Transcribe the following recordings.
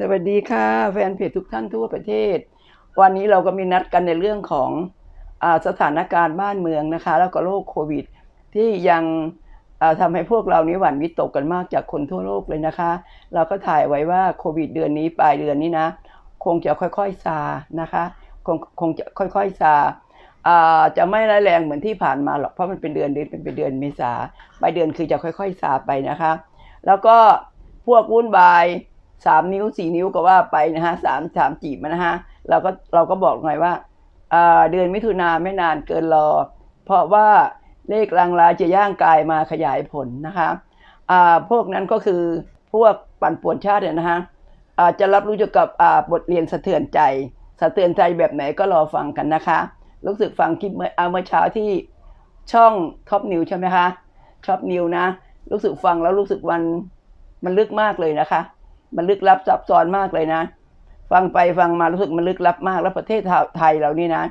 สวัสดีค่ะแฟนเพจทุกท่านทั่วประเทศ วันนี้เราก็มีนัดกันในเรื่องของอสถานการณ์บ้านเมืองนะคะ แล้วก็โรคโควิด ที่ยังอ่าทำให้พวกเรานี้หวั่นวิตกกันมากจากคนทั่วโลกเลยนะคะ เราก็ถ่ายไว้ว่าโควิดเดือนนี้ปลายเดือนนี้นะ คงจะค่อยๆซานะคะคงคงจะค่อยๆซาอ่าจะไม่ร้ายแรงเหมือนที่ผ่านมาหรอกเพราะมันเป็นเดือนเดือนเป็นเดือนเมษาปลายเดือนคือจะค่อยๆซาไปนะคะ แล้วก็พวกวุ่นวาย สามนิ้วสี่นิ้วก็ว่าไปนะฮะสามสามจีบมันนะฮะเราก็เราก็บอกหน่อยว่าเดือนมิถุนาไม่นานเกินรอ เพราะว่าเลขลางลาจะย่างกายมาขยายผลนะคะอ่าพวกนั้นก็คือพวกปั่นป่วนชาติเนี่ยนะฮะอาจจะรับรู้เกี่ยวกับบทเรียนสะเทือนใจ สะเทือนใจแบบไหนก็รอฟังกันนะคะรู้สึกฟังคลิปเมื่อเอาเมื่อเช้าที่ช่องท็อปนิวใช่ไหมคะท็อปนิวนะ รู้สึกฟังแล้วรู้สึกวันมันลึกมากเลยนะคะ มันลึกลับซับซ้อนมากเลยนะ ฟังไปฟังมารู้สึกมันลึกลับมาก แล้วประเทศไทยเรานี่นะ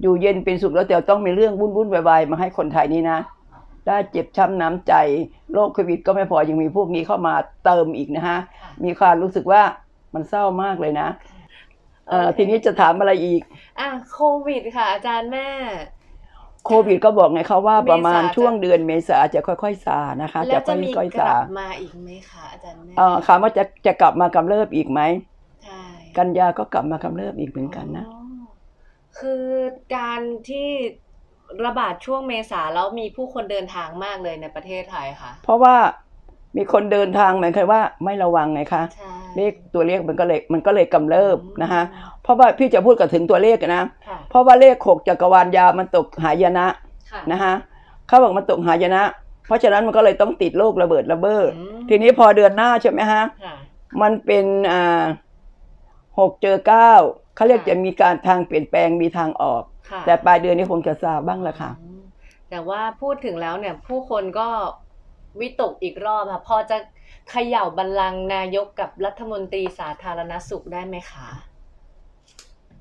อยู่เย็นเป็นสุขแล้วแต่ต้องมีเรื่องวุ่นวุ่นวายๆมาให้คนไทยนี่นะ ได้เจ็บช้ำน้ำใจโรคโควิดก็ไม่พอยังมีพวกนี้เข้ามาเติมอีกนะฮะ มีความรู้สึกว่ามันเศร้ามากเลยนะเออโอเคทีนี้จะถามอะไรอีก อะโควิดค่ะ อาจารย์แม่ โควิดก็บอกไงเขาว่าประมาณเมษาจะช่วงเดือนเมษาจะค่อยๆซานะคะแล้วจะมีค่อยกๆซาลับมาอีกไหมคะอาจารย์แม่เอ่อคำว่าจะจะกลับมากำเริบอีกไหมใช่กันยาก็กลับมากำเริบอีกเหมือนกันนะอ๋อคือการที่ระบาดช่วงเมษาแล้วมีผู้คนเดินทางมากเลยในประเทศไทยค่ะ เพราะว่ามีคนเดินทางหมายความว่าไม่ระวังไงคะใช่ เลขตัวเลขมันก็เลยมันก็เลยกำเริบอืมนะคะเพราะว่าพี่จะพูดกับถึงตัวเลขนะ ค่ะ เพราะว่าเลขหกจักรวาลยาวมันตกหายนะค่ะนะคะเขาบอกมันตกหายนะ เพราะฉะนั้นมันก็เลยต้องติดโรคระเบิดระเบ้ออืมทีนี้พอเดือนหน้าใช่ไหมฮะ ค่ะ มันเป็นอ่าหกเจอเก้าเขาเรียกค่ะ จะมีการทางเปลี่ยนแปลงมีทางออก ค่ะแต่ปลายเดือนนี้คงจะทราบบ้างละค่ะ อืมแต่ว่าพูดถึงแล้วเนี่ย ผู้คนก็วิตกอีกรอบค่ะ พอจะ เขย่าบัลลังก์นายกกับรัฐมนตรีสาธารณสุขได้ไหมคะ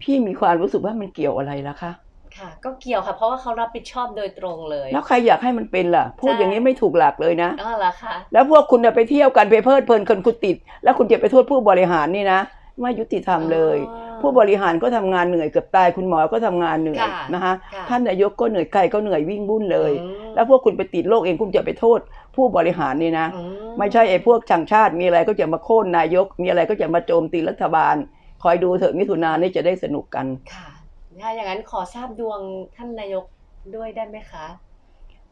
พี่มีความรู้สึกว่ามันเกี่ยวอะไรล่ะคะ ค่ะ ก็เกี่ยวค่ะ เพราะว่าเขารับผิดชอบโดยตรงเลย แล้วใครอยากให้มันเป็นล่ะ พูดใช่อย่างนี้ไม่ถูกหลักเลยนะอ๋อเหรอคะ แล้วพวกคุณน่ะไปเที่ยวกันไปเพลิดเพลินคนคุณติด แล้วคุณจะไปโทษผู้บริหารนี่นะ ไม่ยุติธรรมเลยอ๋อผู้บริหารก็ทำงานเหนื่อยเกือบตายคุณหมอก็ทำงานเหนื่อยค่ะนะคะค่ะท่านนายกก็เหนื่อยใครก็เหนื่อยวิ่งบุ่นเลยอืมแล้วพวกคุณไปติดโรคเองคุณจะไปโทษ ผู้บริหารนี่นะอืไม่ใช่ไอ้พวกช่างชาติมีอะไรก็จะมาโค่นนายก มีอะไรก็จะมาโจมตีรัฐบาล คอยดูเถอะมิถุนายนนี่จะได้สนุกกันค่ะถ้าอย่างนั้นขอทราบดวงท่านนายกด้วยได้ไหมคะ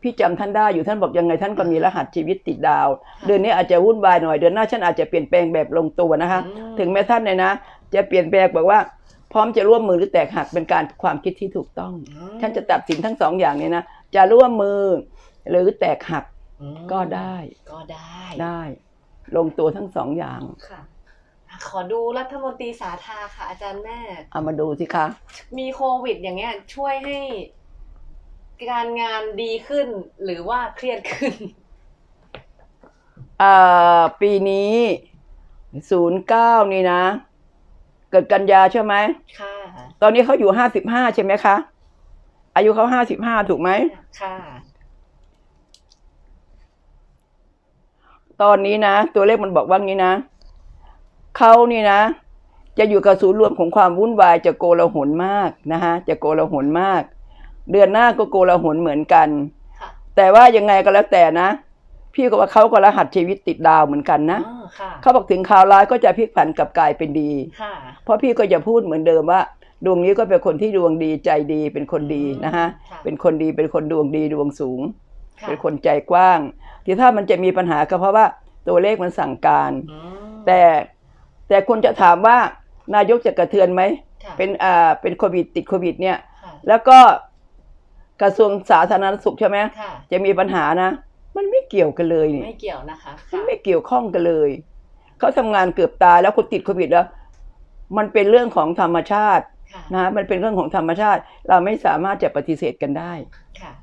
พี่จำท่านได้อยู่ท่านบอกยังไงท่านก็มีรหัสชีวิตติดดาวค่ะเดือนนี้อาจจะวุ่นวายหน่อยเดือนหน้าฉันอาจจะเปลี่ยนแปลงแบบลงตัวนะคะอืมถึงแม้ท่านเนี่ยนะ จะเปลี่ยนแปลงบอกว่า พร้อมจะร่วมมือหรือแตกหักเป็นการความคิดที่ถูกต้องอืมท่านจะตัดสินทั้งสองอย่างเนี่ยนะจะร่วมมือหรือแตกหักอืมก็ได้ ก็ได้ได้ ลงตัวทั้งสองอย่างค่ะอะขอดูรัฐมนตรีสาธาค่ะอาจารย์แม่เอามาดูสิคะ มีโควิดอย่างเงี้ยช่วยให้ การงานดีขึ้นหรือว่าเครียดขึ้น อ่า ปีนี้ศูนย์เก้านี่นะ เกิดกันยาใช่ไหม ค่ะ ตอนนี้เขาอยู่ห้าสิบห้าใช่ไหมคะ อายุเขาห้าสิบห้าถูกไหม ค่ะ ตอนนี้นะ ตัวเลขมันบอกว่างี้นะเขานี่นะ จะอยู่กับศูนย์รวมของความวุ่นวายจะโกลาหลมากนะฮะจะโกลาหลมาก เดือนหน้าก็โกลาหลเหมือนกันค่ะแต่ว่ายังไงก็แล้วแต่นะ พี่ก็ว่าเขาก็รหัสชีวิตติดดาวเหมือนกันนะอ๋อค่ะเขาบอกถึงข่าวร้ายก็จะพลิกผันกลับกลายเป็นดีค่ะเพราะพี่ก็จะพูดเหมือนเดิมว่า ดวงนี้ก็เป็นคนที่ดวงดีใจดีเป็นคนดีนะฮะค่ะเป็นคนดีเป็นคนดวงดีดวงสูงค่ะเป็นคนใจกว้าง ที่ถ้ามันจะมีปัญหาก็เพราะว่าตัวเลขมันสั่งการอืมแต่แต่คุณจะถามว่านายกจะกระเทือนไหมค่ะเป็นอ่าเป็นโควิดติดโควิดเนี่ยค่ะแล้วก็ กระทรวงสาธารณสุขใช่ไหมค่ะจะมีปัญหานะ มันไม่เกี่ยวกันเลยนี่ไม่เกี่ยวนะคะมัค่ะนไม่เกี่ยวข้องกันเลย เขาทำงานเกือบตายแล้วคนติดโควิดแล้ว มันเป็นเรื่องของธรรมชาติค่ะนะมันเป็นเรื่องของธรรมชาติ เราไม่สามารถจะปฏิเสธกันได้ค่ะ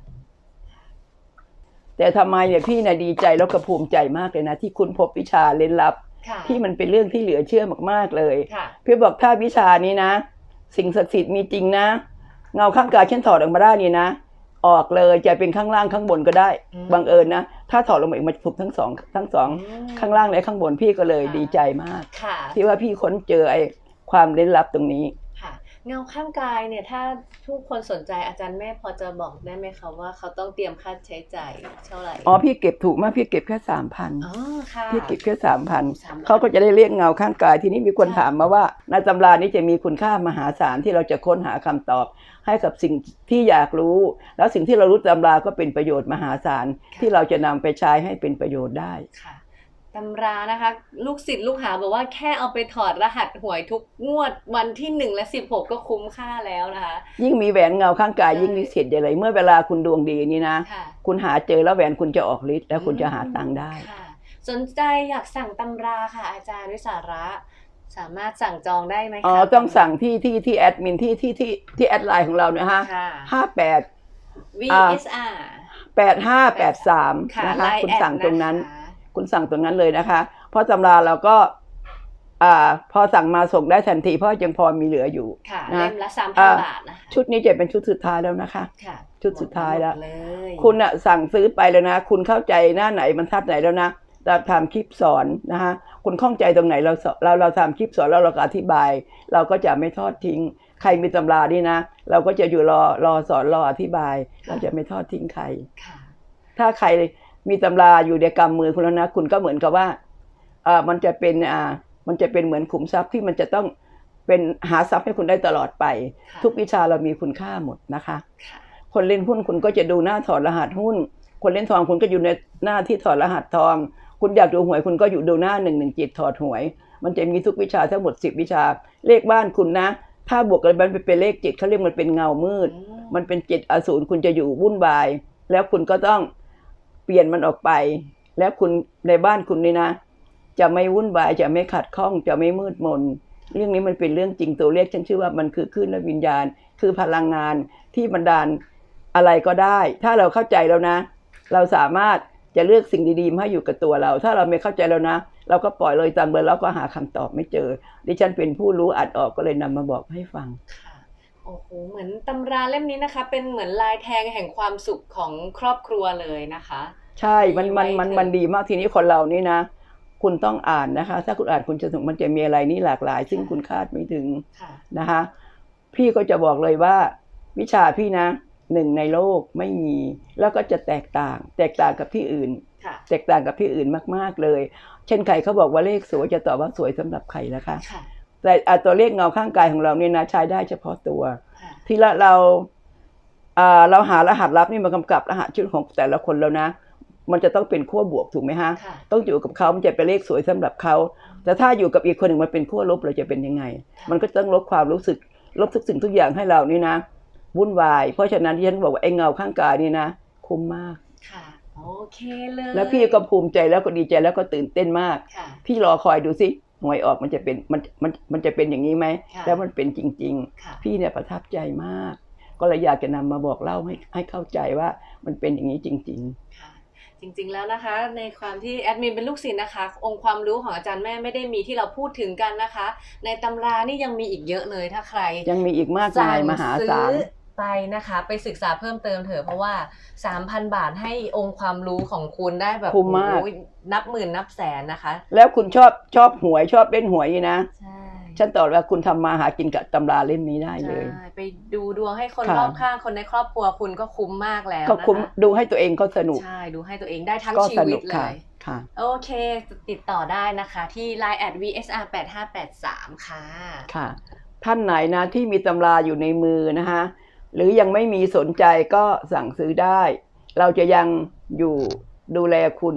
แต่ทำไมเนี่ยพี่นะดีใจแล้วก็ภูมิใจมากเลยนะ ที่คุณพบวิชาเล่นลับค่ะที่มันเป็นเรื่องที่เหลือเชื่อมากๆเลยค่ะพี่บอกถ้าวิชานี้นะ สิ่งศักดิ์สิทธิ์มีจริงนะ เงาข้างกายฉันถอดออกมาได้นี่นะ ออกเลยจะเป็นข้างล่างข้างบนก็ได้อืมบังเอิญนะ ถ้าถอดลงมาอีกมันจะถูกทั้งสองทั้งสองอืมข้างล่างและข้างบนพี่ก็เลยค่ะดีใจมากค่ะที่ว่าพี่ค้นเจอไอ้ความเล่นลับตรงนี้ค่ะ เงาข้างกายเนี่ยถ้าทุกคนสนใจอาจารย์แม่พอจะบอกได้ไหมคะว่าเขาต้องเตรียมค่าใช้จ่ายเท่าไหร่อ๋อพี่เก็บถูกมากพี่เก็บแค่สามพันอ๋อค่ะพี่เก็บแค่สามพัน3,000เขาก็จะได้เรียกเงาข้างกาย ทีนี้มีคนค่ะถามมาว่าในตำรานี้จะมีคุณค่ามหาศาลที่เราจะค้นหาคำตอบ ให้กับสิ่งที่อยากรู้ แล้วสิ่งที่เรารู้ตำราก็เป็นประโยชน์มหาศาลที่เราจะนำไปใช้ให้เป็นประโยชน์ได้ค่ะ ตำรานะคะ ลูกศิษย์ลูกหาบอกว่าแค่เอาไปถอดรหัสหวยทุกงวดวันที่หนึ่งและสิบหกก็คุ้มค่าแล้วนะคะ ยิ่งมีแหวนเงาข้างกายใช่ยิ่งวิเศษใหญ่เลยเมื่อเวลาคุณดวงดีนี่นะ ค่ะ คุณหาเจอแล้วแหวนคุณจะออกฤทธิ์แล้วคุณจะหาตังค์ได้ ค่ะ สนใจอยากสั่งตำราค่ะ อาจารย์วิสาระ สามารถสั่งจองได้ไหมคะอ๋อต้องสั่งที่ที่ที่แอดมินที่ที่ที่ที่แอดไลน์ของเราเนี่ยฮะค่ะ ห้าแปด VSR แปดห้าแปดสามค่ะนะคะ Line คุณแอดสั่งตรงนั้นะคะ คุณสั่งตรงนั้นเลยนะคะ เพราะตำราเราก็อ่าพอสั่งมาส่งได้ทันที เพราะยังพอมีเหลืออยู่ ค่ะนะ เล่มละสามพัอ่านบาทนะคะชุดนี้จะเป็นชุดสุดท้ายแล้วนะคะ ค่ะชุดสุดท้ายแล้ว หมดเลยคุณอะสั่งซื้อไปแล้วนะ คุณเข้าใจหน้าไหนบรรทัดไหนแล้วนะเราทำคลิปสอนนะคะคุณข้องใจตรงไหนเราสอนเราเราทำคลิปสอนแล้วเราก็อธิบาย เราก็จะไม่ทอดทิ้ง ใครมีตำราดีนะ เราก็จะอยู่รอรอสอนรออธิบาย เราจะไม่ทอดทิ้งใคร ค่ะ ถ้าใคร มีตำราอยู่ในกำมือคุณแล้วนะ คุณก็เหมือนกับว่าเอ่อมันจะเป็นอ่ามันจะเป็นเหมือนขุมทรัพย์ที่มันจะต้องเป็นหาทรัพย์ให้คุณได้ตลอดไปค่ะทุกวิชาเรามีคุณค่าหมดนะคะค่ะคนเล่นหุ้นคุณก็จะดูหน้าถอดรหัสหุ้น คนเล่นทองคุณก็อยู่ในหน้าที่ถอดรหัสทอง คุณอยากดูหวยคุณก็อยู่ดูหน้าหนึ่งหนึ่งจิตถอดหวย มันจะมีทุกวิชาทั้งหมดสิบวิชา เลขบ้านคุณนะ ถ้าบวกกันมันเป็นเลขจิตเขาเรียกมันเป็นเงามืดอืมมันเป็นจิตอสูรคุณจะอยู่วุ่นวาย แล้วคุณก็ต้องเปลี่ยนมันออกไป แล้วคุณในบ้านคุณนี่นะ จะไม่วุ่นวายจะไม่ขัดข้องจะไม่มืดมน เรื่องนี้มันเป็นเรื่องจริงตัวเลขฉันชื่อว่ามันคือคลื่นและวิญญาณ คือพลังงานที่บันดาลอะไรก็ได้ ถ้าเราเข้าใจแล้วนะ เราสามารถจะเลือกสิ่งดีๆมาอยู่กับตัวเรา ถ้าเราไม่เข้าใจแล้วนะ เราก็ปล่อยเลยตามเบอร์แล้วก็หาคำตอบไม่เจอ ดิฉันเป็นผู้รู้อัดออกก็เลยนำมาบอกให้ฟังโอ้โห เหมือนตำราเล่มนี้นะคะ เป็นเหมือนลายแทงแห่งความสุขของครอบครัวเลยนะคะ ใช่มันมันมันไว้เถอะมันดีมากทีนี้คนเรานี่นะ คุณต้องอ่านนะคะ ถ้าคุณอ่านคุณจะถึงมันจะมีอะไรนี่หลากหลาย ซึ่งคุณคาดไม่ถึงค่ะค่ะแตกต่างกับที่อื่นมาก ๆเลย เช่นใครเขาบอกว่าเลขสวยจะตอบว่าสวยสำหรับใครนะคะค่ะแต่อะตัวเลขเงาข้างกายของเราเนี่ยนะใช้ได้เฉพาะตัวค่ะที่ละเราอ่าเราหารหัสลับนี่มากำกับรหัสชื่อของแต่ละคนแล้วนะ มันจะต้องเป็นขั้วบวกถูกไหมฮะค่ะต้องอยู่กับเขามันจะเป็นเลขสวยสำหรับเขา แต่ถ้าอยู่กับอีกคนหนึ่งมันเป็นขั้วลบเราจะเป็นยังไง มันก็ต้องลบความรู้สึก ลบทุกสิ่งทุกอย่างให้เรานี่นะวุ่นวาย เพราะฉะนั้นที่ฉันบอกว่าไอ้เงาข้างกายนี่นะ คุ้มมากค่ะโอเคเลยแล้วพี่ก็ภูมิใจแล้วก็ดีใจแล้วก็ตื่นเต้นมากค่ะพี่รอคอยดูสิหวยออกมันจะเป็นมันมันมันจะเป็นอย่างนี้ไหมค่ะแล้วมันเป็นจริงค่ะๆพี่เนี่ยประทับใจมาก ก็เลยอยากจะนำมาบอกเล่าให้ให้เข้าใจว่ามันเป็นอย่างนี้จริงๆค่ะ จริงๆแล้วนะคะ ในความที่แอดมินเป็นลูกศิษย์นะคะ องค์ความรู้ของอาจารย์แม่ไม่ได้มีที่เราพูดถึงกันนะคะ ในตำรานี่ยังมีอีกเยอะเลยถ้าใคร ยังมีอีกมากมายมหาศาลสั่งซื้อไปนะคะ ไปศึกษาเพิ่มเติมเถอะเพราะว่า 3,000 บาทให้องค์ความรู้ของคุณได้แบบคุ้มมากโอ้โหนับหมื่นนับแสนนะคะ แล้วคุณชอบชอบหวยชอบเล่นหวยนี่นะใช่ ฉันตอบว่าคุณทำมาหากินกับตำราเล่มนี้ได้เลยใช่ไปดูดวงให้คนค่ะรอบข้างคนในครอบครัวคุณก็คุ้มมากแล้วก็นะคะคุ้มดูให้ตัวเองก็สนุก ใช่ ดูให้ตัวเองได้ทั้งก็ชีสวินุตกเลค่ะยค่ะ โอเคติดต่อได้นะคะ ที่ Line at VSR 8583ค่ะ ค่ะ ท่านไหนนะที่มีตำราอยู่ในมือนะคะหรือยังไม่มีสนใจก็สั่งซื้อได้ เราจะยังอยู่ดูแลคุณ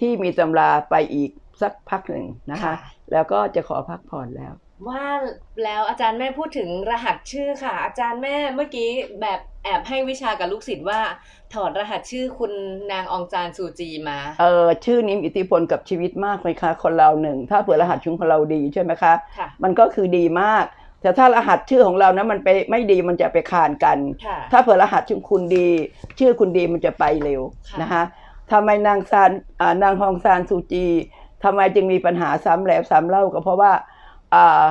ที่มีตำราไปอีก สักพักหนึ่งนะคะค่ะแล้วก็จะขอพักผ่อนแล้ว ว่าแล้วอาจารย์แม่พูดถึงรหัสชื่อค่ะ อาจารย์แม่เมื่อกี้แบบแอบให้วิชากับลูกศิษย์ว่า ถอดรหัสชื่อคุณนางองจานซูจีมาเออชื่อนี้มีอิทธิพลกับชีวิตมากเลยค่ะคนเราหนึ่งถ้าเผื่อรหัสชุมของเราดีใช่ไหมคะค่ะมันก็คือดีมากแต่ถ้ารหัสชื่อของเรานะมันไปไม่ดีมันจะไปคานกันค่ะถ้าเผื่อรหัสชื่อคุณดี ชื่อคุณดีมันจะไปเร็วค่ะนะคะทำไมนางซานอ่านางฮองซานซูจี ทำไมจึงมีปัญหาซ้ำแล้วซ้ำเล่าก็เพราะว่าอ่า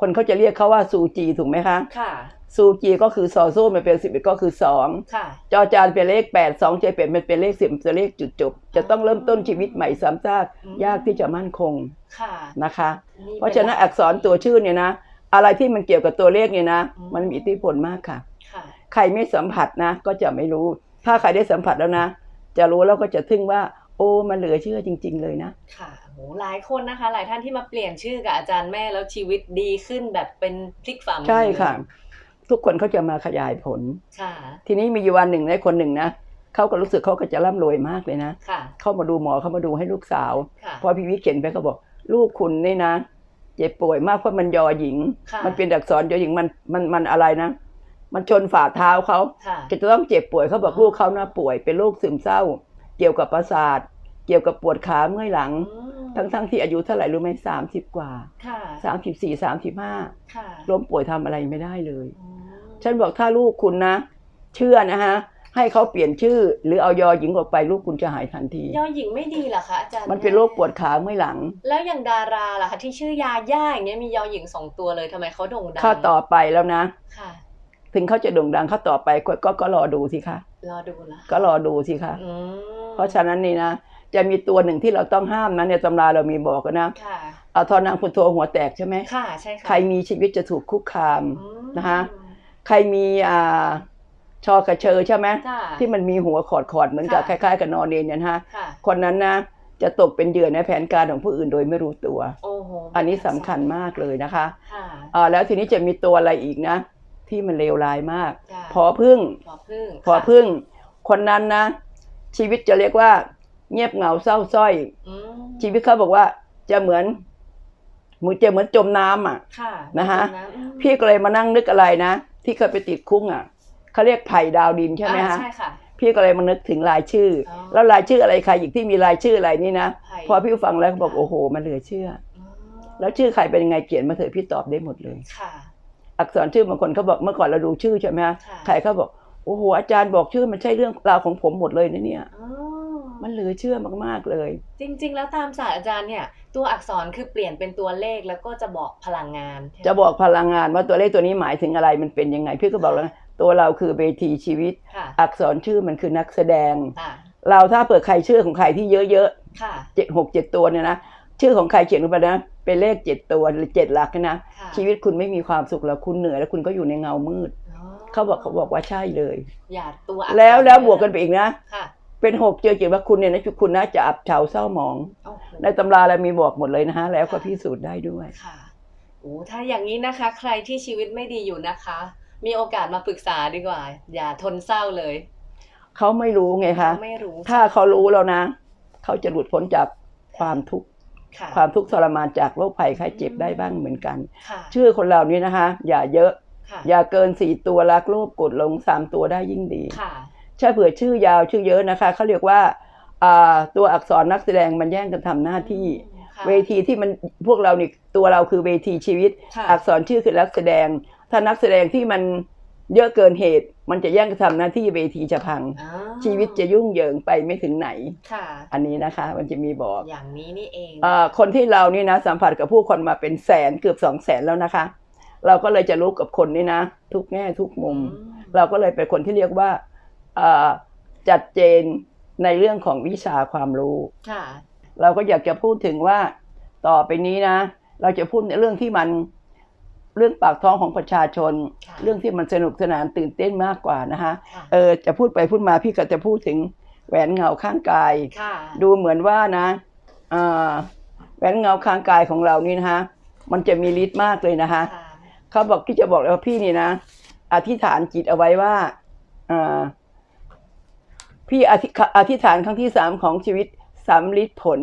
คนเขาจะเรียกเขาว่าซูจีถูกไหมคะค่ะซูจีก็คือซอโซ่มันเป็นสิบเอ็ดก็คือสองค่ะจอจานเป็นเลขแปดสองเจเป็นมันเป็นเลขสิบเป็นเลขจุดจบ จะต้องเริ่มต้นชีวิตใหม่ซ้ำซากอืมยากที่จะมั่นคงค่ะนะคะนี่เพราะฉะนั้นอักษรตัวชื่อเนี่ยนะ อะไรที่มันเกี่ยวกับตัวเลขเนี่ยนะอืมมันมีอิทธิพลมากค่ะค่ะ ใครไม่สัมผัสนะ ก็จะไม่รู้ ถ้าใครได้สัมผัสแล้วนะ จะรู้แล้วก็จะทึ่งว่า โอ้มันเหลือเชื่อจริง ๆ เลยนะค่ะโหหลายคนนะคะ หลายท่านที่มาเปลี่ยนชื่อกับอาจารย์แม่แล้วชีวิตดีขึ้นแบบเป็นพลิกฝ่ามือใช่ค่ะ ทุกคนเขาจะมาขยายผลค่ะ ทีนี้มีอยู่วันหนึ่งในคนหนึ่งนะเขาก็รู้สึกเขาก็จะร่ำรวยมากเลยนะค่ะ เข้ามาดูหมอเข้ามาดูให้ลูกสาว ค่ะ พอพี่วิเขียนไปเขาบอก ลูกคุณนี่นะเจ็บป่วยมากเพราะมันยอหญิง ค่ะ มันเป็นอักษรยอหญิงมันมันมันอะไรนะ มันชนฝ่าเท้าเขา ค่ะ จะต้องเจ็บป่วยเขาบอกลูกเขาน่าป่วยเป็นโรคซึมเศร้า เกี่ยวกับประสาท เกี่ยวกับปวดขาเมื่อยหลังอืมทั้งทั้งที่อายุเท่าไหร่รู้ไหมสามสิบกว่าค่ะสามสิบสี่สามสิบห้าค่ะล้มป่วยทำอะไรไม่ได้เลยอืมฉันบอกถ้าลูกคุณนะ เชื่อนะฮะให้เขาเปลี่ยนชื่อ หรือเอายอหญิงออกไปลูกคุณจะหายทันทียอหญิงไม่ดีเหรอคะอาจารย์มันเป็นโรคปวดขาเมื่อยหลัง แล้วอย่างดาราล่ะคะที่ชื่อยาย่าอย่างเงี้ยมียอหญิงสองตัวเลยทำไมเขาโด่งดังถ้าต่อไปแล้วนะค่ะถึงเขาจะโด่งดังเขาต่อไปก็ก็ก็รอดูสิคะรอดูนะก็รอดูสิคะอืมเพราะฉะนั้นนี่นะ จะมีตัวหนึ่งที่เราต้องห้ามนะในตำราเรามีบอกนะค่ะเอาทอนางพุนโทหัวแตกใช่ไหมค่ะใช่ค่ะใครมีชีวิตจะถูกคุกคามอืมนะคะใครมีอ่าชอกระเชอใช่ไหมค่ะที่มันมีหัวขอดขอดๆเหมือนกับคค่ะล้ายๆกับนอนเนนเนี่ยนะฮะค่ะคนนั้นนะจะตกเป็นเหยื่อในแผนการของผู้อื่นโดยไม่รู้ตัวโอ้โหอันนี้สำคัญมากเลยนะคะค่ะอ่าแล้วทีนี้จะมีตัวอะไรอีกนะ ที่มันเลวร้ายมากค่ะพอพึ่งพอพึ่งพอพึ่ง คนนั้นนะ ชีวิตจะเรียกว่า เงียบเหงาเศร้าสร้อยอืมชีวิตเขาบอกว่า จะเหมือนเหมือนจะเหมือนจมน้ำอะค่ะนะคะจำอืมพี่ก็เลยมานั่งนึกอะไรนะที่เคยไปติดคุกอะเขาเรียกไผ่ดาวดินใช่ไหมอ่าฮะใช่ค่ะพี่ก็เลยมานึกถึงรายชื่อออแล้วรายชื่ออะไรใครอีกที่มีรายชื่ออะไรนี่นะไผ่พอพี่ฟังแล้วก็บอกค่ะโอ้โห มันเหลือเชื่ออืมแล้วชื่อใครเป็นยังไงเขียนมาเถอะพี่ตอบได้หมดเลยค่ะอักษรชื่อบางคนเขาบอกเมื่อก่อนเราดูชื่อใช่ไหมฮะค่ะใครเขาบอกโอ้โหอาจารย์บอกชื่อมันใช่เรื่องราวของผมหมดเลยนะเนี่ยอ๋อ มันเหลือเชื่อมากๆเลย จริง ๆ แล้วตามศาสตร์อาจารย์เนี่ย ตัวอักษรคือเปลี่ยนเป็นตัวเลขแล้วก็จะบอกพลังงานใช่ไหมจะบอกพลังงานว่าตัวเลขตัวนี้หมายถึงอะไรมันเป็นยังไงพี่ก็บอกแล้วนะตัวเราคือเวทีชีวิตค่ะอักษรชื่อมันคือนักแสดงค่ะเราถ้าเปิดใครชื่อของใครที่เยอะค่ะๆเจ็ดหกเจ็ดตัวเนี่ยนะชื่อของใครเขียนลงไปนะเป็นเลขเจ็ดตัวหรือเจ็ดหลักนะค่ะชีวิตคุณไม่มีความสุขแล้วคุณเหนื่อยแล้วคุณก็อยู่ในเงามืดอ๋อเขาบอกเขาบอกว่าใช่เลย อย่าตัวอักษรแล้วแล้วบวกกันไปอีกนะค่ะ เป็นหกเจอเกี่ยวกับคุณเนี่ยนะคุณน่าจะอับเฉาเศร้าหมองโอ้โหในตำราเรามีบอกหมดเลยนะฮะแล้วก็พิสูจน์ได้ด้วยค่ะโอ้ถ้าอย่างนี้นะคะ ใครที่ชีวิตไม่ดีอยู่นะคะ มีโอกาสมาปรึกษาดีกว่า อย่าทนเศร้าเลยเขาไม่รู้ไงคะไม่รู้ถ้าเขารู้แล้วนะเขาจะหลุดพ้นจากความทุกข์ค่ะความทุกข์ทรมานจากโรคภัยไข้เจ็บได้บ้างเหมือนกันค่ะชื่อคนเรานี้นะคะ อย่าเยอะค่ะอย่าเกินสี่ตัวรักโลภกดหลงสามตัวได้ยิ่งดี ค่ะถ้าเผื่อชื่อยาวชื่อเยอะนะคะเขาเรียกว่าอ่าตัวอักษรนักแสดงมันแย่งกันทำหน้าที่ค่ะเวทีที่มันพวกเรานี่ตัวเราคือเวทีชีวิตค่ะอักษรชื่อคือนักแสดง ถ้านักแสดงที่มันเยอะเกินเหตุ มันจะแย่งกันทำหน้าที่เวทีจะพังอ๋อชีวิตจะยุ่งเหยิงไปไม่ถึงไหนค่ะอันนี้นะคะ มันจะมีบอกอย่างนี้นี่เองเอ่อคนที่เรานี่นะสัมผัสกับผู้คนมาเป็นแสนเกือบสองแสนแล้วนะคะ เราก็เลยจะรู้กับคนนี่นะ ทุกแง่ทุกมุมอืมเราก็เลยเป็นคนที่เรียกว่าเอ่อ จัดเจนในเรื่องของวิชาความรู้ค่ะเราก็อยากจะพูดถึงว่าต่อไปนี้นะ เราจะพูดในเรื่องที่มันเรื่องปากท้องของประชาชนค่ะเรื่องที่มันสนุกสนานตื่นเต้นมากกว่านะคะค่ะเออจะพูดไปพูดมาพี่ก็จะพูดถึงแหวนเงาข้างกายค่ะดูเหมือนว่านะอ่าแหวนเงาข้างกายของเรานี่นะคะมันจะมีฤทธิ์มากเลยนะคะค่ะเขาบอกที่จะบอกเลยว่าพี่นี่นะ อธิษฐานจิตเอาไว้ว่าอ่า พี่อธิอธิษฐานครั้งที่สามของชีวิตสำลิดผล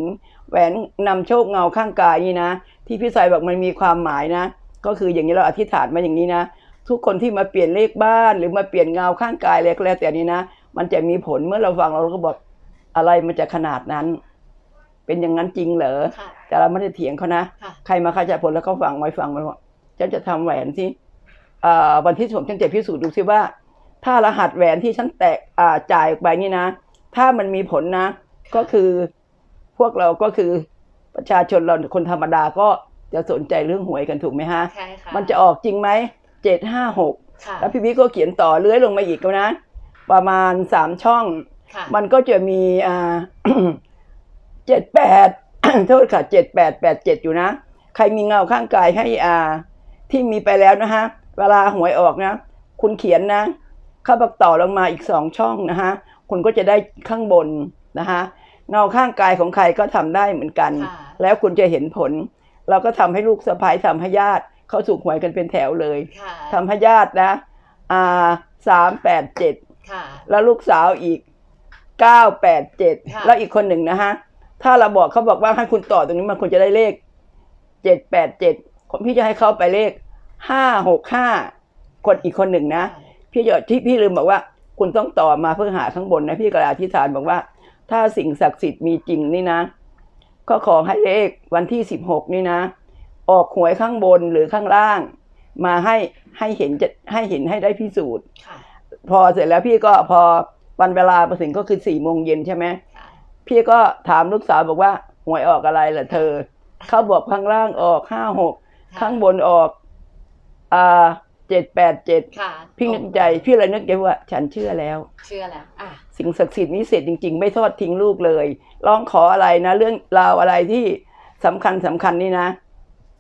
แหวนนำโชคเงาข้างกายนี่นะ ที่พี่สายบอกมันมีความหมายนะ ก็คืออย่างนี้เราอธิษฐานมาอย่างนี้นะ ทุกคนที่มาเปลี่ยนเลขบ้านหรือมาเปลี่ยนเงาข้างกายอะไรก็แล้วแต่นี้นะ มันจะมีผลเมื่อเราฟังเราก็บอกอะไรมันจะขนาดนั้น เป็นอย่างนั้นจริงเหรอค่ะแต่เราไม่ได้เถียงเขานะค่ะใครมาขจายผลแล้วเขาฟังไว้ฟังมันว่าฉันจะทำแหวนที่อ่าวันที่ผมฉันจะพิสูจน์ดูซิว่า ถ้ารหัสแหวนที่ฉันแตกอ่าจ่ายออกไปนี่นะ ถ้ามันมีผลนะ ก็คือพวกเราก็คือประชาชนเราคนธรรมดาก็จะสนใจเรื่องหวยกันถูกไหมฮะ ใช่ค่ะมันจะออกจริงไหมเจ็ดห้าหกค่ะแล้วพี่วิก็เขียนต่อเลื้อยลงมาอีกนะ ประมาณสามช่องค่ะมันก็จะมีอ่าเจ็ดแปดโทษค่ะเจ็ดแปดแปดเจ็ดอยู่นะ ใครมีเงาข้างกายให้อ่า ที่มีไปแล้วนะฮะ เวลาหวยออกนะ คุณเขียนนะเข้าบักต่อลงมาอีกสองช่องนะฮะคุณก็จะได้ข้างบนนะฮะเงาข้างกายของใครก็ทำได้เหมือนกันค่ะแล้วคุณจะเห็นผล เราก็ทำให้ลูกสะพ้ายทำให้ญาติเขาถูกหวยกันเป็นแถวเลยค่ะทำให้ญาตินะอ่าสามแปดเจ็ดค่ะแล้วลูกสาวอีกเก้าแปดเจ็ดค่ะแล้วอีกคนหนึ่งนะฮะถ้าเราบอกเขาบอกว่าให้คุณต่อตรงนี้มันคุณจะได้เลขเจ็ดแปดเจ็ดคนพี่จะให้เขาไปเลขห้าหกห้าคนอีกคนหนึ่งนะ พี่จะที่พี่ลืมบอกว่า คุณต้องต่อมาเพื่อหาข้างบนนะพี่ก็เลยอธิษฐานบอกว่า ถ้าสิ่งศักดิ์สิทธิ์มีจริงนี่นะ ก็ขอให้เลขวันที่สิบหกนี่นะ ออกหวยข้างบนหรือข้างล่าง มาให้ให้เห็นจะให้เห็นให้ได้พิสูจน์ค่ะพอเสร็จแล้วพี่ก็พอวันเวลามาถึงก็คือสี่โมงเย็นใช่ไหมค่ะพี่ก็ถามลูกสาวบอกว่าหวยออกอะไรล่ะเธอ เขาบอกข้างล่างออกห้าหกข้างบนออกอ่า เจ็ดแปดเจ็ดค่ะพี่นึกใจพี่เลยนึกใจว่า ฉันเชื่อแล้ว เชื่อแล้วอะสิ่งศักดิ์สิทธิ์นี้เสร็จจริง ๆ ไม่ทอดทิ้งลูกเลยร้องขออะไรนะ เรื่องราวอะไรที่สำคัญสำคัญนี่นะ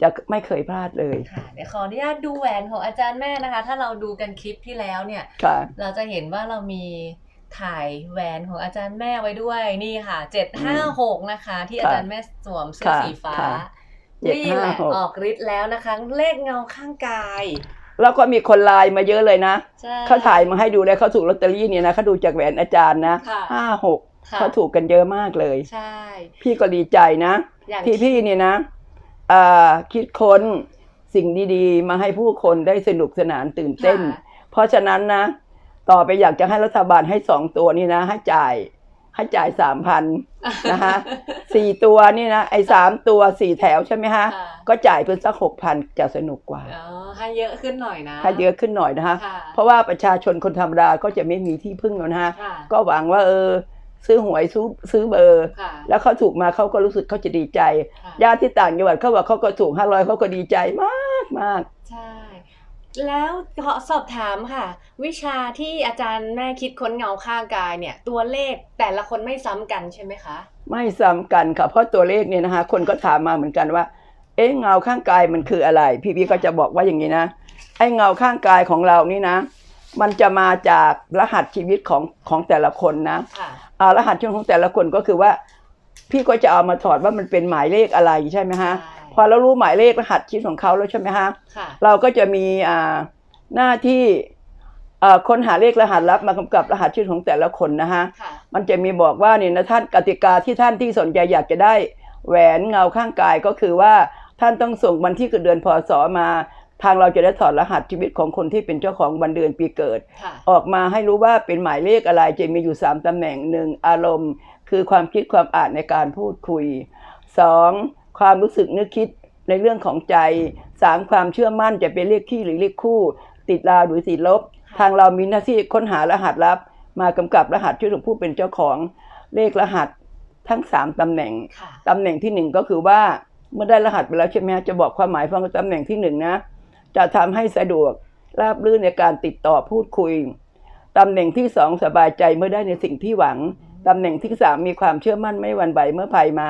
จะไม่เคยพลาดเลยค่ะเดี๋ยวขออนุญาตดูแหวนของอาจารย์แม่นะคะ ถ้าเราดูกันคลิปที่แล้วเนี่ยค่ะเราจะเห็นว่าเรามีถ่ายแหวนของอาจารย์แม่ไว้ด้วยนี่ค่ะเจ็ดห้าหกนะคะ ที่อาจารย์แม่สวมเสื้อค่ะสีฟ้าค่ะนี่แหละ756ออกฤทธิ์แล้วนะคะ เลขเงาข้างกาย แล้วก็มีคนไลน์มาเยอะเลยนะใช่เขาถ่ายมาให้ดูแล้วเขาถูกลอตเตอรี่เนี่ยนะเขาดูจากแหวนอาจารย์นะค่ะห้าหกค่ะ เขาถูกกันเยอะมากเลย ใช่ พี่ก็ดีใจนะ อย่างที่พี่เนี่ยนะอ่าคิดค้นสิ่งดีๆ มาให้ผู้คนได้สนุกสนานตื่นเต้น ค่ะเพราะฉะนั้นนะ ต่อไปอยากจะให้รัฐบาลให้สองตัวนี่นะ ให้จ่าย ให้จ่ายสามพันนะคะสี่ตัวนี่นะไอ้สามตัวสี่แถวใช่ไหมฮะค่ะก็จ่ายเป็นสักหกพันจะสนุกกว่าอ๋อให้เยอะขึ้นหน่อยนะให้เยอะขึ้นหน่อยนะคะค่ะเพราะว่าประชาชนคนธรรมดาก็จะไม่มีที่พึ่งแล้วนะฮะค่ะก็หวังว่าเออซื้อหวยซื้อซื้อเบอร์ค่ะแล้วเขาถูกมาเขาก็รู้สึกเขาจะดีใจค่ะญาติที่ต่างจังหวัดเขาบอกเขาก็ถูกห้าร้อยเขาก็ดีใจมากมากใช่ แล้วขอสอบถามค่ะ วิชาที่อาจารย์แม่คิดค้นเงาข้างกายเนี่ย ตัวเลขแต่ละคนไม่ซ้ำกันใช่ไหมคะ ไม่ซ้ำกันค่ะ เพราะตัวเลขเนี่ยนะคะ คนก็ถามมาเหมือนกันว่า เอ๊ะเงาข้างกายมันคืออะไร พี่พี่ก็จะบอกว่าอย่างนี้นะไอ้เงาข้างกายของเรานี่นะ มันจะมาจากรหัสชีวิตของของแต่ละคนนะค่ะอ่ารหัสชีวิตของแต่ละคนก็คือว่า พี่ก็จะเอามาถอดว่ามันเป็นหมายเลขอะไรใช่ไหมฮะใช่ พอเรารู้หมายเลขรหัสชีวิตของเขาแล้วใช่ไหมฮะค่ะเราก็จะมีอ่าหน้าที่เอ่อค้นหาเลขรหัสลับมากำกับรหัสชีวิตของแต่ละคนนะฮะค่ะมันจะมีบอกว่าเนี่ยนะท่านกติกาที่ท่านที่สนใจอยากจะได้แหวนเงาข้างกายก็คือว่าท่านต้องส่งวันที่เกิดเดือนพศมา ทางเราจะได้ถอดรหัสชีวิตของคนที่เป็นเจ้าของวันเดือนปีเกิดค่ะออกมาให้รู้ว่าเป็นหมายเลขอะไรจะมีอยู่สามตำแหน่งหนึ่งอารมณ์ คือความคิดความอ่านในการพูดคุยสอง ความรู้สึกนึกคิดในเรื่องของใจสามความเชื่อมั่นจะเป็นเลขคี่หรือเลขคู่ ติดลาวหรือติดลบค่ะทางเรามีหน้าที่ค้นหารหัสลับ มากำกับรหัสชื่อของผู้เป็นเจ้าของเลขรหัสทั้งสามตำแหน่งค่ะตำแหน่งที่หนึ่งก็คือว่าเมื่อได้รหัสไปแล้วใช่ไหมฮะจะบอกความหมายฟังว่าตำแหน่งที่หนึ่งนะ จะทำให้สะดวกราบรื่นในการติดต่อพูดคุยตำแหน่งที่สองสบายใจเมื่อได้ในสิ่งที่หวัง ตำแหน่งที่สามมีความเชื่อมั่นไม่หวั่นไหวเมื่อภัยมา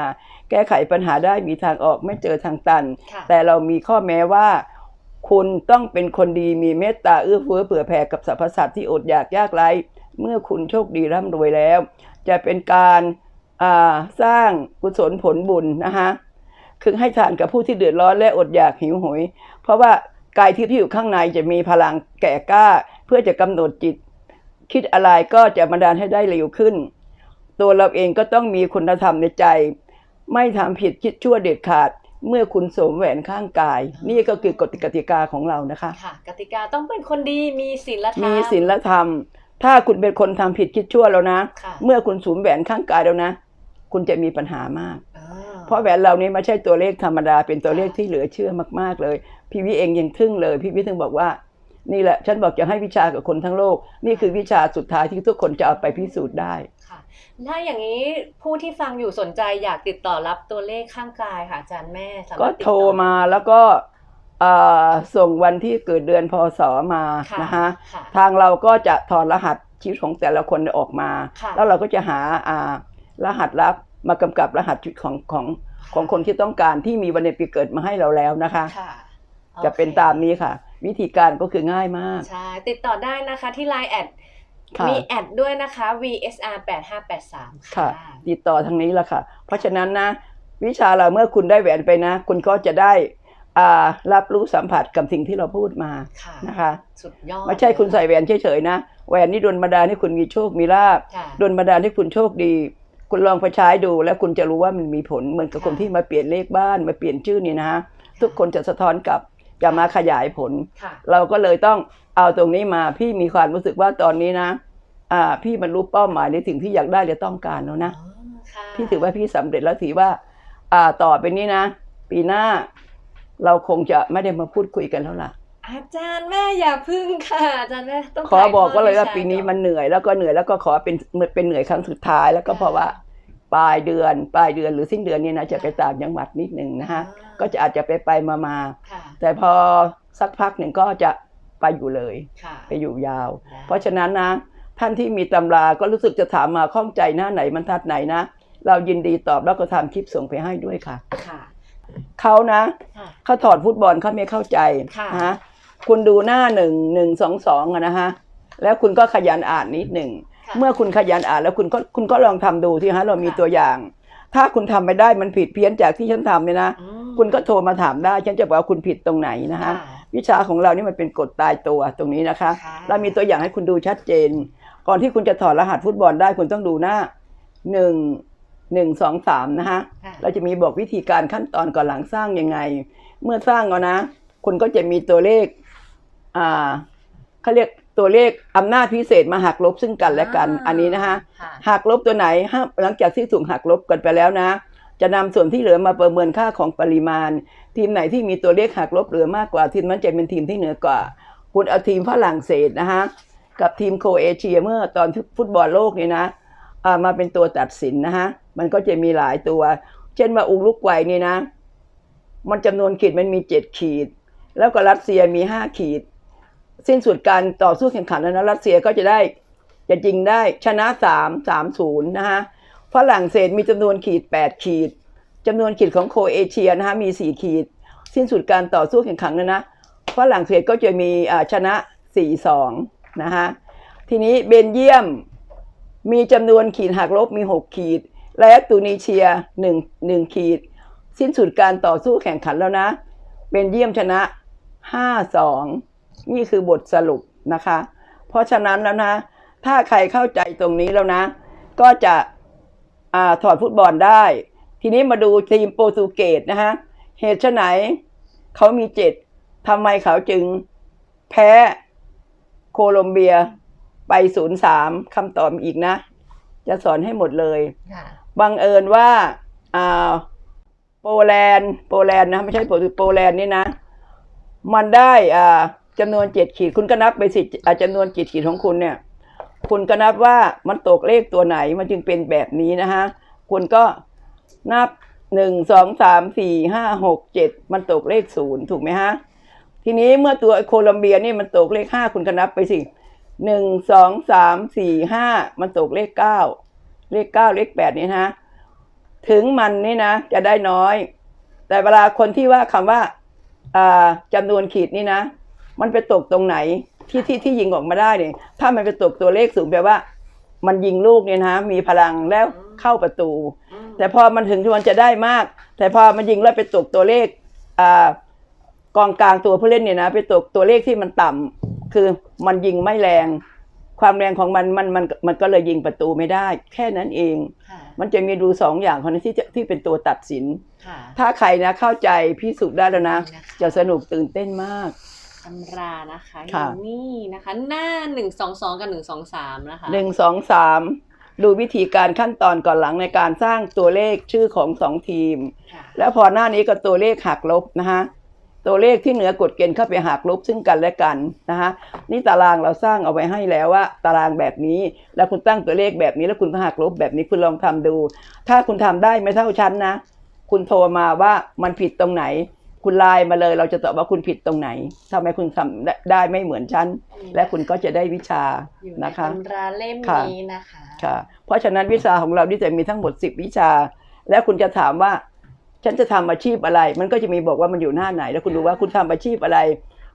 แก้ไขปัญหาได้มีทางออกไม่เจอทางตันค่ะแต่เรามีข้อแม้ว่า คุณต้องเป็นคนดีมีเมตตาเอื้อเฟื้อเผื่อแผ่กับสรรพสัตว์ที่อดอยากยากไร้ เมื่อคุณโชคดีร่ำรวยแล้ว จะเป็นการอ่าสร้างกุศลผลบุญนะคะคือให้ทานกับผู้ที่เดือดร้อนและอดอยากหิวโหย เพราะว่ากายทิพย์ที่อยู่ข้างในจะมีพลังแก่กล้า เพื่อจะกำหนดจิต คิดอะไรก็จะบันดาลให้ได้เร็วขึ้น ตัวเราเองก็ต้องมีคุณธรรมในใจ ไม่ทำผิดคิดชั่วเด็ดขาด เมื่อคุณสวมแหวนข้างกาย นี่ก็คือกฎกติกาของเรานะคะค่ะ กติกาต้องเป็นคนดีมีศีลธรรมมีศีลธรรม ถ้าคุณเป็นคนทำผิดคิดชั่วแล้วนะค่ะเมื่อคุณสวมแหวนข้างกายแล้วนะ คุณจะมีปัญหามากอ่าเพราะแหวนเรานี้ไม่ใช่ตัวเลขธรรมดา เป็นตัวเลขที่เหลือเชื่อมากๆเลย พี่วิเองยังทึ่งเลย พี่วิถึงบอกว่า นี่แหละ ฉันบอกจะให้วิชากับคนทั้งโลก นี่คือวิชาสุดท้ายที่ทุกคนจะเอาไปพิสูจน์ได้ค่ะ ถ้าอย่างนี้ผู้ที่ฟังอยู่สนใจอยากติดต่อรับตัวเลขข้างกายค่ะอาจารย์แม่สามารถก็ติดต่อโทรมาแล้วก็เอ่อส่งวันที่เกิดเดือนพศมาค่ะนะคะค่ะทางเราก็จะถอดรหัสชีวิตของแต่ละคนออกมาค่ะแล้วเราก็จะหาอ่ารหัสลับมากำกับรหัสชีวิตของของของคนที่ต้องการที่มีวันเดือนปีเกิดมาให้เราแล้วนะคะค่ะจะเป็นตามนี้ค่ะ วิธีการก็คือง่ายมากใช่ติดต่อได้นะคะที่ Line แอดค่ะ มีแอดด้วยนะคะ VSR 8583 ค่ะค่ะติดต่อทางนี้แหละค่ะ เพราะฉะนั้นนะ วิชาเราเมื่อคุณได้แหวนไปนะ คุณก็จะได้อ่ารับรู้สัมผัสกับสิ่งที่เราพูดมาค่ะนะคะสุดยอดไม่ใช่คุณใส่แหวนเฉยๆนะแหวนนี่ดลบันดาลให้คุณมีโชคมีลาบค่ะดลบันดาลให้คุณโชคดี คุณลองไปใช้ดู แล้วคุณจะรู้ว่ามันมีผลเหมือนกับค่ะคนที่มาเปลี่ยนเลขบ้านมาเปลี่ยนชื่อนี่นะฮะทุกคนจะสะท้อนกลับจะมาขยายผลค่ะเราก็เลยต้องเอาตรงนี้มาพี่มีความรู้สึกว่าตอนนี้นะอ่า พี่บรรลุเป้าหมายในสิ่งที่อยากได้และต้องการแล้วนะอ๋อค่ะพี่ถือว่าพี่สำเร็จแล้วถือว่า อ่าต่อไปนี้นะ ปีหน้า เราคงจะไม่ได้มาพูดคุยกันแล้วล่ะ อาจารย์แม่อย่าพึ่งค่ะอาจารย์แม่ต้องขอบอกก็เลยว่าถ่ทอดปีนี้วิชมันเหนื่อยแล้วก็เหนื่อยแล้วก็ขอเป็นเป็นเหนื่อยครั้งสุดท้ายแล้วก็เพราะว่าปลายเดือนปลายเดือนหรือสิ้นเดือนนี้นะจะไปต่างจังหวัดนิดหนึ่งนะฮะอ่าก็จะอาจจะไปไปมามาค่ะแต่พอสักพักหนึ่งก็จะไปอยู่เลยค่ะไปอยู่ยาวได้เพราะฉะนั้นนะ ท่านที่มีตำราก็รู้สึกจะถามมาข้องใจหน้าไหนบรรทัดไหนนะ เรายินดีตอบแล้วก็ทำคลิปส่งไปให้ด้วยค่ะ ค่ะ เขานะค่ะ เขาถอดฟุตบอลเขาไม่เข้าใจค่ะ นะคุณดูหน้าหนึ่งหนึ่งสองสองอะนะฮะแล้วคุณก็ขยันอ่านนิดหนึ่ง ค่ะ เมื่อคุณขยันอ่านแล้วคุณก็คุณก็ลองทำดูที่ฮะเรามีค่ะตัวอย่าง ถ้าคุณทำไม่ได้มันผิดเพี้ยนจากที่ฉันทำเนี่ยนะ อืมคุณก็โทรมาถามได้ ฉันจะบอกว่าคุณผิดตรงไหนนะฮะค่ะวิชาของเรานี่มันเป็นกฎตายตัวตรงนี้นะคะ ค่ะ เรามีตัวอย่างให้คุณดูชัดเจน ก่อนที่คุณจะถอดรหัสฟุตบอลได้คุณต้องดูหน้าหนึ่งหนึ่งสองสามนะฮะค่ะเราจะมีบอกวิธีการขั้นตอนก่อนหลังสร้างยังไง เมื่อสร้างเอานะ คุณก็จะมีตัวเลข อ่าเขาเรียกตัวเลขอำนาจพิเศษมาหักลบซึ่งกันและกันอันนี้นะฮะค่ะหักลบตัวไหนห้ามหลังจากที่ถูกหักลบกันไปแล้วนะ จะนำส่วนที่เหลือมาประเมินค่าของปริมาณ ทีมไหนที่มีตัวเลขหักลบเหลือมากกว่าทีมนั้นจะเป็นทีมที่เหนือกว่า คุณเอาทีมฝรั่งเศสนะฮะ กับทีมโคเอเชียเมื่อตอนฟุตบอลโลกนี่นะมาเป็นตัวตัดสินนะฮะ มันก็จะมีหลายตัว เช่นว่าอุรุกวัยนี่นะ มันจำนวนขีดมันมีเจ็ดขีด แล้วก็รัสเซียมีห้าขีด สิ้นสุดการต่อสู้แข่งขันแล้วนะรัสเซียก็จะได้จะยิงได้ชนะสามสามศูนย์นะฮะฝรั่งเศสมีจำนวนขีดแปดขีดจำนวนขีดของโคเอเชียนะฮะมีสี่ขีด สิ้นสุดการต่อสู้แข่งขันแล้วนะฝรั่งเศสก็จะมีชนะสี่สอง นะฮะทีนี้เบนเยียมมีจำนวนขีดหักลบมีหกขีด และตูนิเชียหนึ่งหนึ่งขีด สิ้นสุดการต่อสู้แข่งขันแล้วนะ เบนเยียมชนะห้าสองนี่คือบทสรุปนะคะ เพราะฉะนั้นแล้วนะ ถ้าใครเข้าใจตรงนี้แล้วนะ ก็จะอถอดฟุตบอลได้ ทีนี้มาดูทีมโปรตุเกสนะฮะเหตุไฉนเขามีเจ็ดทำไมเขาจึงแพ้ โคลอมเบียไปศูนย์สามคำตอบอีกนะ จะสอนให้หมดเลยค่ะบังเอิญว่าอ่าโปแลนด์โปแลนด์นะไม่ใช่โปรตุโปแลนด์นี่นะ มันได้อ่าจำนวนเจ็ดขีดคุณก็นับไปสิอ่าจำนวนเจ็ดขีดของคุณเนี่ย คุณก็นับว่ามันตกเลขตัวไหนมันจึงเป็นแบบนี้นะฮะคุณก็นับหนึ่งสองสามสี่ห้าหกเจ็ดมันตกเลขศูนย์ถูกไหมฮะ ทีนี้เมื่อตัวโคลัมเบียนี่มันตกเลขห้าคุณก็นับไปสิหนึ่งสองสามสี่ห้ามันตกเลขเก้าเลขเก้าเลขแปดนี่นะถึงมันนี่นะ จะได้น้อย แต่เวลาคนที่ว่าคำว่าอ่าจำนวนขีดนี่นะ มันไปตกตรงไหนที่ที่ที่ยิงออกมาได้เนี่ยถ้ามันไปตกตัวเลขสูงแปลว่า มันยิงลูกเนี่ยนะมีพลังแล้วเข้าประตู แต่พอมันถึงที่มันจะได้มาก แต่พอมันยิงแล้วไปตกตัวเลขอ่า กองกลางตัวผู้เล่นเนี่ยนะไปตกตัวเลขที่มันต่ำคือมันยิงไม่แรง ความแรงของมันมันมันมันก็เลยยิงประตูไม่ได้ แค่นั้นเองค่ะมันจะมีดูสองอย่างคนที่จะที่เป็นตัวตัดสินค่ะถ้าใครนะเข้าใจพิสูจน์ได้แล้วนะนะคะจะสนุกตื่นเต้นมากตำรานะคะอค่ะยู่นี่นะคะ หน้าหนึ่งสองสองกับหนึ่งสองสามนะคะหนึ่งสองสามดูวิธีการขั้นตอนก่อนหลังในการสร้างตัวเลขชื่อของสองทีมค่ะแล้วพอหน้านี้ก็ตัวเลขหักลบนะฮะ ตัวเลขที่เหนือกฎเกณฑ์เข้าไปหักลบซึ่งกันและกันนะฮะนี่ตารางเราสร้างเอาไว้ให้แล้วว่า ตารางแบบนี้ แล้วคุณตั้งตัวเลขแบบนี้แล้วคุณก็หักลบแบบนี้คุณลองทำดู ถ้าคุณทำได้ไม่เท่าชั้นนะ คุณโทรมาว่ามันผิดตรงไหน คุณไลน์มาเลย เราจะตอบว่าคุณผิดตรงไหนทำไมคุณทำได้ได้ไม่เหมือนฉันและคุณก็จะได้วิชาอยู่ในนะคะตำราเล่มค่ะนี้นะคะค่ะ เพราะฉะนั้นวิชาของเราที่จะมีทั้งหมดสิบวิชา แล้วคุณจะถามว่า ฉันจะทำอาชีพอะไร มันก็จะมีบอกว่ามันอยู่หน้าไหน แล้วคุณรู้ว่าคุณทำอาชีพอะไร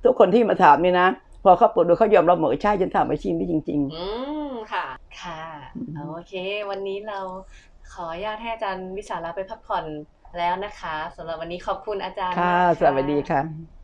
ทุกคนที่มาถามนี่นะ พอเขาเปิดดูเขายอมรับหมดใช่ฉันทำอาชีพนี้จริงอืมค่ะ ค่ะอืมโอเค วันนี้เราขออนุญาตให้อาจารย์วิสาระไปพักผ่อนแล้วนะคะสำหรับวันนี้ขอบคุณอาจารย์ๆค่ะมากสวัสดีค่ะ